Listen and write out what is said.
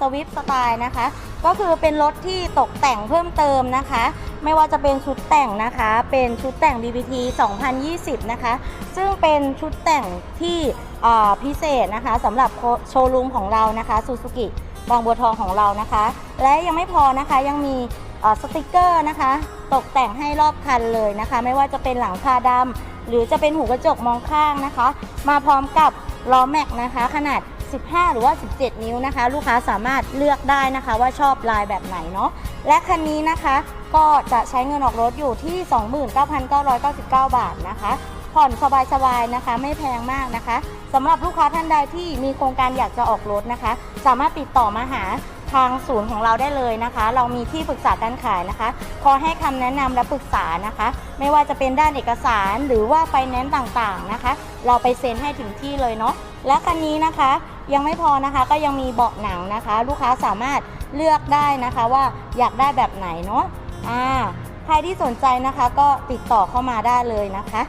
สวิฟสไตล์นะคะ ก็คือเป็นรถที่ตกแต่งเพิ่มเติมนะคะ ไม่ว่าจะเป็นชุดแต่งนะคะ เป็นชุดแต่ง DBT 2020 นะคะ ซึ่งเป็นชุดแต่งที่พิเศษนะคะสำหรับโชว์รูมของเรานะคะซูซูกิบางบัวทองของเรานะคะ และยังไม่พอนะคะยังมีสติกเกอร์นะคะ ตกแต่งให้รอบคันเลยนะคะ ไม่ว่าจะเป็นหลังคาดำหรือจะเป็นหูกระจกมองข้างนะคะ มาพร้อมกับล้อแม็กนะคะ ขนาด 15 หรือว่า 17 นิ้วนะคะ ลูกค้าสามารถเลือกได้นะคะว่าชอบลายแบบไหนเนาะและคันนี้นะคะก็จะใช้เงินออกรถอยู่ที่ 29,999 บาทนะคะผ่อนสบายๆนะคะ ไม่แพงมากนะคะสำหรับลูกค้าท่านใดที่มีโครงการอยากจะออกรถนะคะ สามารถติดต่อมาหาทางศูนย์ของเราได้เลยนะคะ เรามีที่ปรึกษาการขายนะคะ คอยให้คำแนะนำและปรึกษานะคะ ไม่ว่าจะเป็นด้านเอกสารหรือว่าไฟแนนซ์ต่างๆนะคะ เราไปเซ็นให้ถึงที่เลยเนาะและคันนี้นะคะ ยังไม่พอนะคะก็ยังมีเบาะหนังนะคะ ลูกค้าสามารถเลือกได้นะคะว่าอยากได้แบบไหนเนาะอ่าใครที่สนใจนะคะก็ติดต่อเข้ามาได้เลยนะคะ